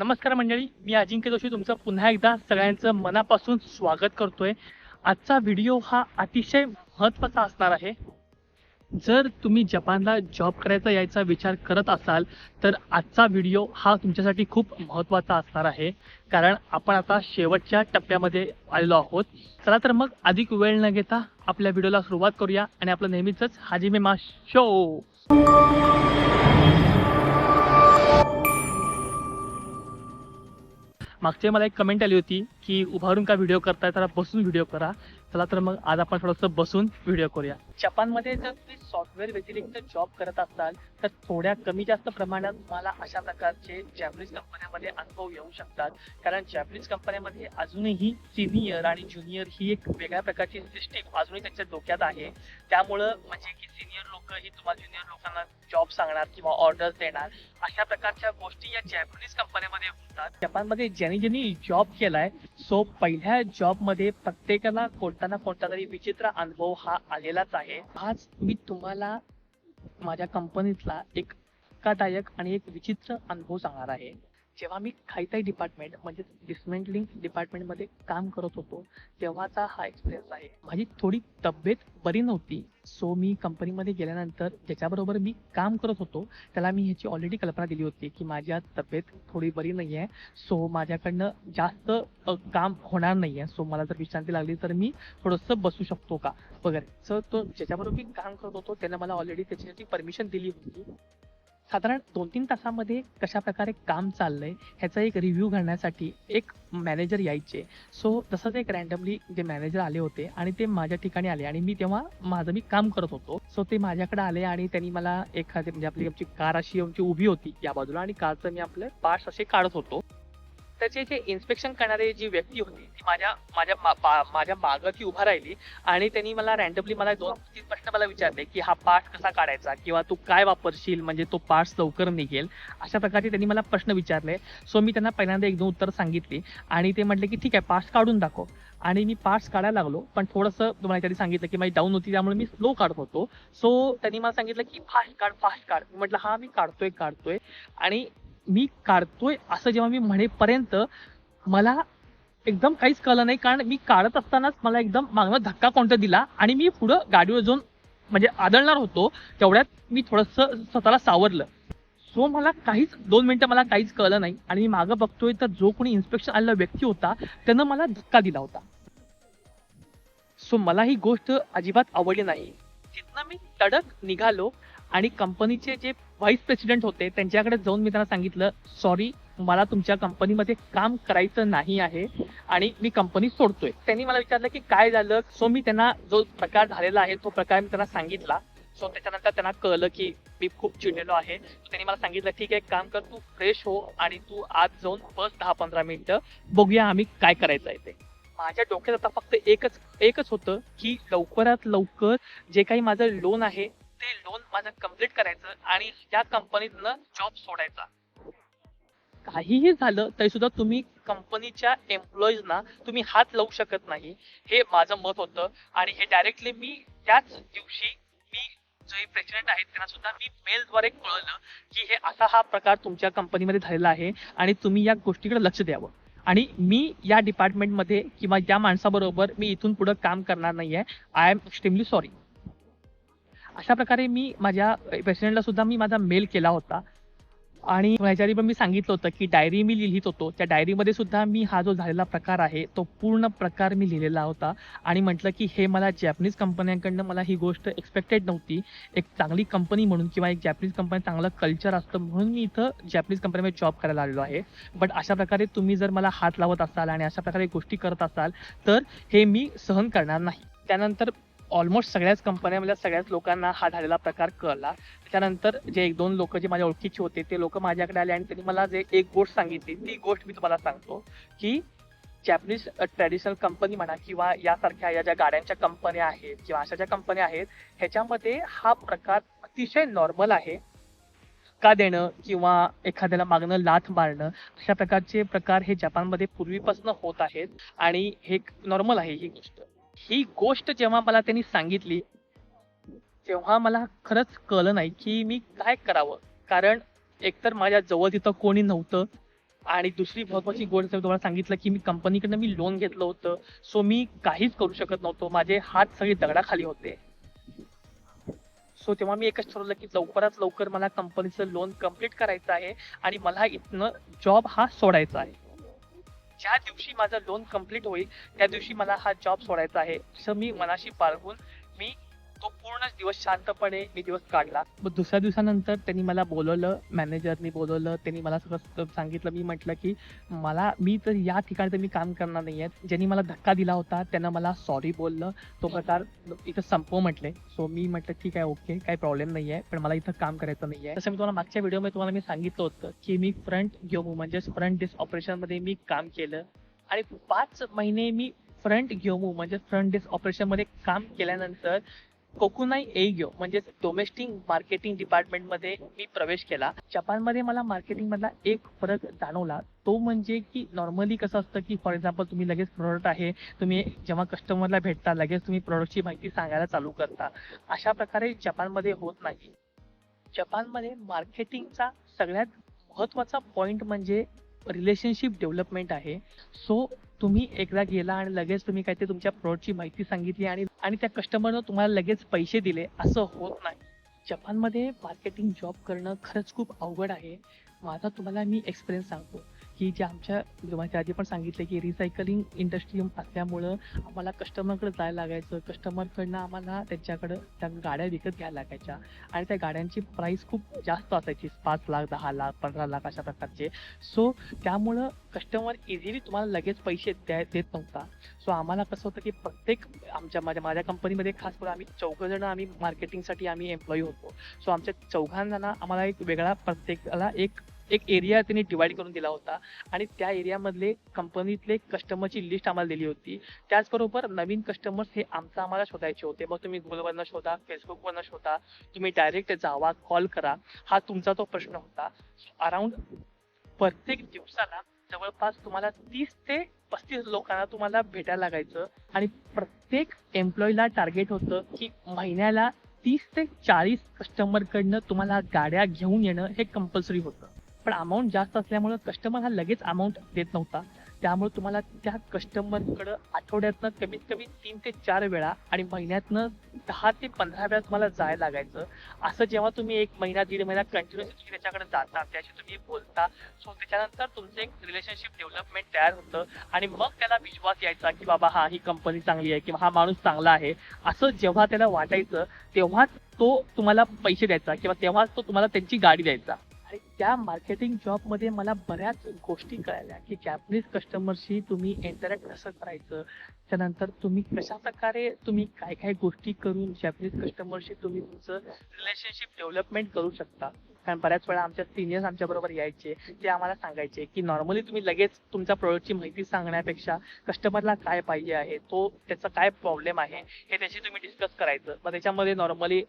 नमस्कार मंडळी मी अजिंक्य जोशी तुमचं पुन्हा एकदा सगळ्यांचं मनापासून स्वागत करतोय. आजचा व्हिडिओ हा अतिशय महत्त्वाचा असणार आहे. जर तुम्ही जपानला जॉब करायचा यायचा विचार करत असाल तर आजचा व्हिडिओ हा तुमच्यासाठी खूप महत्त्वाचा असणार आहे. कारण आपण आता शेवटच्या टप्प्यामध्ये आलेलो आहोत. चला तर मग अधिक वेळ न घेता आपल्या व्हिडिओला सुरुवात करूया आणि आपलं नेहमीच हाजी मा शो मागचे मला एक कमेंट आली होती की उभारून का व्हिडिओ करताय तर बसून व्हिडिओ करा. चला तर मग आज आपण थोडंसं बसून व्हिडिओ करूया. जपानमध्ये जर तुम्ही सॉफ्टवेअर व्यतिरिक्त जॉब करत असाल तर थोड्या कमी जास्त प्रमाणात तुम्हाला अशा प्रकारचे जॅपनीज कंपन्यामध्ये अनुभव येऊ शकतात. कारण जॅपनीज कंपन्यामध्ये अजूनही सिनियर आणि ज्युनियर ही एक वेगळ्या प्रकारची सिस्टीम अजूनही त्यांच्या डोक्यात आहे. त्यामुळं म्हणजे की सिनियर लोक ही तुम्हाला ज्युनियर लोकांना जॉब सांगणार किंवा ऑर्डर्स देणार. अशा प्रकारच्या गोष्टी या जॅपनीज कंपन्यामध्ये होतात. जपानमध्ये ज्यांनी ज्यांनी जॉब केलाय सो पहिल्या जॉबमध्ये प्रत्येकाला कोणता ना कोणता तरी विचित्र अनुभव हा आलेलाच आहे. आज मी तुम्हाला माझ्या कंपनीतला एक धक्कादायक आणि एक विचित्र अनुभव सांगणार आहे. जेव्हा मी खायताई डिपार्टमेंट म्हणजे डिस्मेंटलिंग डिपार्टमेंटमध्ये काम करत होतो तेव्हाचा हा एक्सपिरियन्स आहे. माझी थोडी तब्येत बरी नव्हती. सो मी कंपनीमध्ये गेल्यानंतर ज्याच्याबरोबर मी काम करत होतो त्याला मी ह्याची ऑलरेडी कल्पना दिली होती की माझ्या तब्येत थोडी बरी नाही आहे सो माझ्याकडनं जास्त काम होणार नाही आहे सो मला जर विश्रांती लागली तर मी थोडंसं बसू शकतो का? वगैरे. सो तो ज्याच्याबरोबर मी काम करत होतो त्यानं मला ऑलरेडी त्याच्यासाठी परमिशन दिली होती. साधारण दोन तीन तासामध्ये कशा प्रकारे काम चाललंय ह्याचा एक रिव्ह्यू घालण्यासाठी एक मॅनेजर यायचे. सो तसंच एक रँडमली जे मॅनेजर आले होते आणि ते माझ्या ठिकाणी आले आणि मी तेव्हा माझं मी काम करत होतो. सो ते माझ्याकडे आले आणि त्यांनी मला एखादी म्हणजे आपली आमची कार अशी आमची उभी होती या बाजूला आणि कारचं मी आपले पार्ट्स असे काढत होतो. त्याचे जे इन्स्पेक्शन करणारे जी व्यक्ती होती ती माझ्या माझ्या मा- पा- माझ्या मागं ती उभा राहिली आणि त्यांनी मला रॅन्डमली मला दोन तीन प्रश्न मला विचारले की हा पार्ट कसा काढायचा किंवा तू काय वापरशील म्हणजे तो पार्ट्स लवकर निघेल अशा प्रकारचे त्यांनी मला प्रश्न विचारले. सो मी त्यांना पहिल्यांदा एक दोन उत्तर सांगितली आणि ते म्हटले की ठीक आहे पार्ट्स काढून दाखव. आणि मी पार्ट्स काढायला लागलो पण थोडंसं तुम्हाला त्यांनी सांगितलं की माझी डाऊन होती त्यामुळे मी स्लो काढत होतो. सो त्यांनी मला सांगितलं की फास्ट काढ फास्ट काढ. मी म्हटलं हा मी काढतोय काढतोय. आणि मी काढतोय असं जेव्हा मी म्हणेपर्यंत मला एकदम काहीच कळलं नाही. कारण मी काढत असतानाच मला एकदम मागणं धक्का कोणता दिला आणि मी पुढं गाडीवर जाऊन म्हणजे आदळणार होतो तेवढ्यात मी थोडंसं स्वतःला सावरलं. सो मला काहीच दोन मिनिटं मला काहीच कळलं नाही आणि मी मागं बघतोय तर जो कोणी इन्स्पेक्शन आलेला व्यक्ती होता त्यानं मला धक्का दिला होता. सो मला ही गोष्ट अजिबात आवडली नाही. तिथनं मी तडक निघालो आणि कंपनीचे जे व्हाईस प्रेसिडेंट होते त्यांच्याकडे जाऊन मी त्यांना सांगितलं सॉरी मला तुमच्या कंपनीमध्ये काम करायचं नाही आहे आणि मी कंपनी सोडतोय. त्यांनी मला विचारलं की काय झालं? सो मी त्यांना जो प्रकार झालेला आहे तो प्रकार मी त्यांना सांगितला. सो त्याच्यानंतर त्यांना कळलं की मी खूप चिडलेलो आहे. त्यांनी मला सांगितलं ठीक आहे काम कर तू फ्रेश हो आणि तू आज जाऊन बस दहा पंधरा मिनिटं बघूया आम्ही काय करायचं आहे ते. माझ्या डोक्यात आता फक्त एकच एकच होतं की लवकरात लवकर जे काही माझं लोन आहे ते लोन माझं कंप्लीट करायचं आणि या कंपनीतनं जॉब सोडायचा. काहीही झालं तरी सुद्धा तुम्ही कंपनीच्या एम्प्लॉईजना तुम्ही हात लावू शकत नाही. हे माझं मत होतं. आणि हे डायरेक्टली मी त्याच दिवशी मी जे प्रेसिडेंट आहेत त्यांना सुद्धा मी मेलद्वारे कळवलं की हे असा हा प्रकार तुमच्या कंपनीमध्ये झालेला आहे आणि तुम्ही या गोष्टीकडे लक्ष द्यावं. आणि मी या डिपार्टमेंटमध्ये किंवा या माणसाबरोबर मी इथून पुढे काम करणार नाही आहे आय एम एक्स्ट्रीमली सॉरी अशा प्रकारे मी माझ्या प्रेसिडेंटला सुद्धा मी माझा मेल केला होता. आणि ह्याच्या पण मी सांगितलं होतं की डायरी मी लिहित होतो. त्या डायरीमध्ये सुद्धा मी हा जो झालेला प्रकार आहे तो पूर्ण प्रकार मी लिहिलेला होता. आणि म्हटलं की हे मला जॅपनीज कंपन्यांकडनं मला ही गोष्ट एक्सपेक्टेड नव्हती. एक चांगली कंपनी म्हणून किंवा एक जॅपनीज कंपनी चांगलं कल्चर असतं म्हणून मी इथं जॅपनीज कंपनीमध्ये जॉब करायला आलेलो आहे. बट अशा प्रकारे तुम्ही जर मला हात लावत असाल आणि अशा प्रकारे गोष्टी करत असाल तर हे मी सहन करणार नाही. त्यानंतर ऑलमोस्ट सगळ्याच कंपन्यामधल्या सगळ्याच लोकांना हा झालेला प्रकार कळला. त्यानंतर जे एक दोन लोक जे माझ्या ओळखीचे होते ते लोक माझ्याकडे आले आणि त्यांनी मला जे एक गोष्ट सांगितली ती गोष्ट मी तुम्हाला सांगतो की जॅपनीज ट्रॅडिशनल कंपनी म्हणा किंवा यासारख्या या ज्या गाड्यांच्या कंपन्या आहेत किंवा अशा ज्या कंपन्या आहेत ह्याच्यामध्ये हा प्रकार अतिशय नॉर्मल आहे. का देणं किंवा एखाद्याला मागणं लाथ मारणं अशा प्रकारचे प्रकार हे जपानमध्ये पूर्वीपासून होत आहेत आणि हे नॉर्मल आहे ही गोष्ट. ही गोष्ट जेव्हा मला त्यांनी सांगितली तेव्हा मला खरंच कळलं नाही की मी काय करावं. कारण एकतर माझ्या जवळ तिथं कोणी नव्हतं आणि दुसरी महत्वाची गोष्ट तुम्हाला सांगितलं की मी कंपनीकडनं मी लोन घेतलं होतं सो मी काहीच करू शकत नव्हतो. माझे हात सगळे दगडाखाली होते. सो तेव्हा मी एकच ठरवलं की लवकरात लवकर मला कंपनीचं लोन कंप्लीट करायचं आहे आणि मला इथनं जॉब हा सोडायचा आहे. ज्या दिवशी माझं लोन कंप्लीट होईल त्या दिवशी मला हा जॉब सोडायचा आहे. असं मी मनाशी बाळगून मी तो पूर्ण दिवस शांतपणे मी दिवस काढला. मग दुसऱ्या दिवसानंतर त्यांनी मला बोलवलं मॅनेजरनी बोलवलं त्यांनी मला सगळं सांगितलं. मी म्हटलं की मला मी तर या ठिकाणी तर मी काम करणार नाही ज्यांनी मला धक्का दिला होता त्यांना मला सॉरी बोललं. तो प्रकार इथं संपव म्हटले. सो मी म्हटलं ठीक आहे ओके काही प्रॉब्लेम नाही आहे पण मला इथं काम करायचं नाही आहे तसं मी तुम्हाला मागच्या व्हिडिओमध्ये तुम्हाला मी सांगितलं होतं की मी फ्रंट घेऊ म्हणजे फ्रंट डिस्क ऑपरेशनमध्ये मी काम केलं. आणि पाच महिने मी फ्रंट घेऊ म्हणजे फ्रंट डिस्क ऑपरेशनमध्ये काम केल्यानंतर कोकुनाई एग्यो म्हणजे डोमेस्टिक मार्केटिंग डिपार्टमेंटमध्ये मी प्रवेश केला. जपानमध्ये मला मार्केटिंगमधला एक फरक जाणवला. तो म्हणजे की नॉर्मली कसं असतं की फॉर एक्झाम्पल तुम्ही लगेच प्रोडक्ट आहे तुम्ही जेव्हा कस्टमरला भेटता लगेच तुम्ही प्रोडक्टची माहिती सांगायला चालू करता. अशा प्रकारे जपानमध्ये होत नाही. जपानमध्ये मार्केटिंगचा सगळ्यात महत्त्वाचा पॉईंट म्हणजे रिलेशनशिप डेव्हलपमेंट आहे. सो तुम्ही एकदा गेला आणि लगेच तुम्ही काहीतरी तुमच्या प्रॉडक्टची माहिती सांगितली आणि आणि त्या कस्टमरनं तुम्हाला लगेच पैसे दिले असं होत नाही. जपानमध्ये मार्केटिंग जॉब करणं खरंच खूप अवघड आहे. माझा तुम्हाला मी एक्सपिरियन्स सांगतो. की जे आमच्या माझ्या आधी पण सांगितले की रिसायकलिंग इंडस्ट्री असल्यामुळं आम्हाला कस्टमरकडे जायला लागायचं. कस्टमरकडनं आम्हाला त्यांच्याकडं त्या गाड्या विकत घ्यायला लागायच्या. आणि त्या गाड्यांची प्राईस खूप जास्त असायची. पाच लाख दहा लाख पंधरा लाख अशा प्रकारचे. सो त्यामुळं कस्टमर इझिली तुम्हाला लगेच पैसे द्या देत नव्हता. सो आम्हाला कसं होतं की प्रत्येक आमच्या माझ्या माझ्या कंपनीमध्ये खास करून आम्ही चौघजण आम्ही मार्केटिंगसाठी आम्ही एम्प्लॉई होतो. सो आमच्या चौघांना आम्हाला एक वेगळा प्रत्येकाला एक एक एरिया त्यांनी डिवाइड करून दिला होता. आणि त्या एरियामधले कंपनीतले कस्टमरची लिस्ट आम्हाला दिली होती. त्याचबरोबर नवीन कस्टमर्स हे आमचं आम्हाला शोधायचे होते. मग तुम्ही गुगलवरनं शोधा फेसबुकवरनं शोधा तुम्ही डायरेक्ट जावा कॉल करा. हा तुमचा तो प्रश्न होता. अराउंड प्रत्येक दिवसाला जवळपास तुम्हाला तीस ते पस्तीस लोकांना तुम्हाला भेटायला लागायचं. आणि प्रत्येक एम्प्लॉईला टार्गेट होतं की महिन्याला तीस ते चाळीस कस्टमर कडनं तुम्हाला गाड्या घेऊन येणं हे कंपल्सरी होतं. पण अमाऊंट जास्त असल्यामुळं कस्टमर हा लगेच अमाऊंट देत नव्हता. त्यामुळे तुम्हाला त्या कस्टमरकडं आठवड्यातनं कमीत कमी तीन ते चार वेळा आणि महिन्यातनं दहा ते पंधरा वेळा तुम्हाला जायला लागायचं. असं जेव्हा तुम्ही एक महिना दीड महिना कंटिन्युअसली तुम्ही त्याच्याकडे जाता त्याशी तुम्ही बोलता सो त्याच्यानंतर तुमचं एक रिलेशनशिप डेव्हलपमेंट तयार होतं आणि मग त्याला विश्वास यायचा की बाबा हा ही कंपनी चांगली आहे किंवा हा माणूस चांगला आहे. असं जेव्हा त्याला वाटायचं तेव्हाच तो तुम्हाला पैसे द्यायचा किंवा तेव्हाच तो तुम्हाला त्यांची गाडी द्यायचा. आणि त्या मार्केटिंग जॉबमध्ये मला बऱ्याच गोष्टी कळाल्या की जॅपनीज कस्टमरशी तुम्ही इंटरॅक्ट कसं करायचं त्यानंतर तुम्ही कशा प्रकारे तुम्ही काय काय गोष्टी करून जॅपनीज कस्टमरशी तुम्ही तुमचं रिलेशनशिप डेव्हलपमेंट करू शकता. कारण बऱ्याच वेळा आमच्या सिनियर्स आमच्या बरोबर यायचे. ते आम्हाला सांगायचे की नॉर्मली तुम्ही लगेच तुमच्या प्रोडक्टची माहिती सांगण्यापेक्षा कस्टमरला काय पाहिजे आहे तो त्याचा काय प्रॉब्लेम आहे हे त्याशी तुम्ही डिस्कस करायचं. मग त्याच्यामध्ये नॉर्मली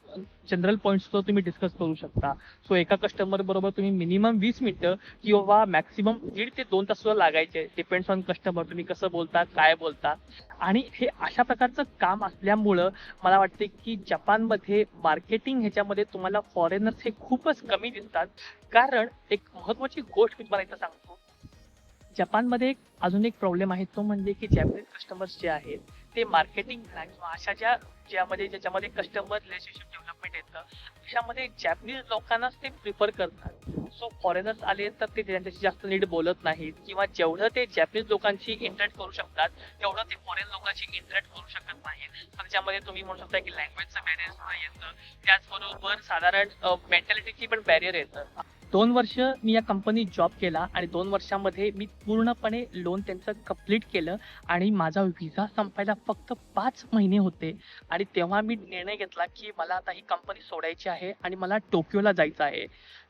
जनरल पॉईंट्स तुम्ही डिस्कस करू शकता. सो एका कस्टमर बरोबर तुम्ही मिनिमम वीस मिनिटं किंवा मॅक्सिमम दीड ते दोन तास सुद्धा लागायचे. डिपेंड्स ऑन कस्टमर तुम्ही कसं बोलता काय बोलता? आणि हे अशा प्रकारचं काम असल्यामुळं मला वाटते की जपानमध्ये मार्केटिंग ह्याच्यामध्ये तुम्हाला फॉरेनर्स हे खूपच कमी दिसतात. कारण एक महत्वाची गोष्ट मी तुम्हाला इथं सांगतो. जपानमध्ये एक अजून एक प्रॉब्लेम आहे तो म्हणजे की जॅपनीज कस्टमर्स जे आहेत ते मार्केटिंग किंवा अशा ज्या ज्यामध्ये ज्याच्यामध्ये कस्टमर रिलेशनशिप डेव्हलपमेंट येतं अशामध्ये जॅपनीज लोकांनाच ते प्रिफर करतात. सो फॉरेनर्स आले तर ते त्यांच्याशी जास्त नीट बोलत नाहीत किंवा जेवढं ते जॅपनीज लोकांशी इंटरॅक्ट करू शकतात तेवढं ते फॉरेन लोकांशी इंटरॅक्ट करू शकत नाहीत. तर त्याच्यामध्ये तुम्ही म्हणू शकता की लँग्वेजचं येतं. त्याचबरोबर साधारण मेंटॅलिटीची पण बॅरियर येतं. दोन वर्ष मी या कंपनीत जॉब केला आणि दोन वर्षामध्ये मी पूर्णपणे लोन त्यांचं कंप्लीट केलं आणि माझा व्हिसा संपायला फक्त पाच महिने होते. आणि तेव्हा मी निर्णय घेतला की मला आता ही कंपनी सोडायची आहे आणि मला टोकियोला जायचं आहे.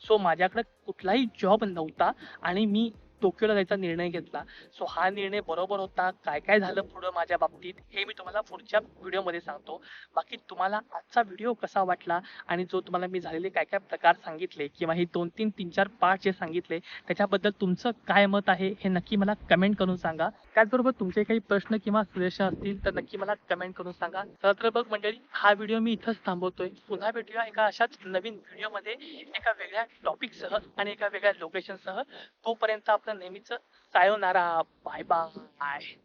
सो माझ्याकडे कुठलाही जॉब नव्हता आणि मी टोकियोला जायचा निर्णय घेतला. सो हा निर्णय बरोबर होता. काय काय झालं पुढं माझ्या बाबतीत हे मी तुम्हाला पुढच्या व्हिडिओमध्ये सांगतो. बाकी तुम्हाला आजचा व्हिडिओ कसा वाटला आणि जो तुम्हाला मी झालेले काय काय प्रकार सांगितले किंवा हे दोन तीन तीन चार पार्ट जे सांगितले त्याच्याबद्दल तुमचं काय मत आहे हे नक्की मला कमेंट करून सांगा. त्याचबरोबर तुमचे काही प्रश्न किंवा सजेशन असतील तर नक्की मला कमेंट करून सांगा. चला तर बघ मंडळी हा व्हिडिओ मी इथंच थांबवतोय. पुन्हा भेटूया एका अशाच नवीन व्हिडिओमध्ये एका वेगळ्या टॉपिकसह आणि एका वेगळ्या लोकेशनसह तोपर्यंत आपलं नेहमीच सायोनारा बाय बाय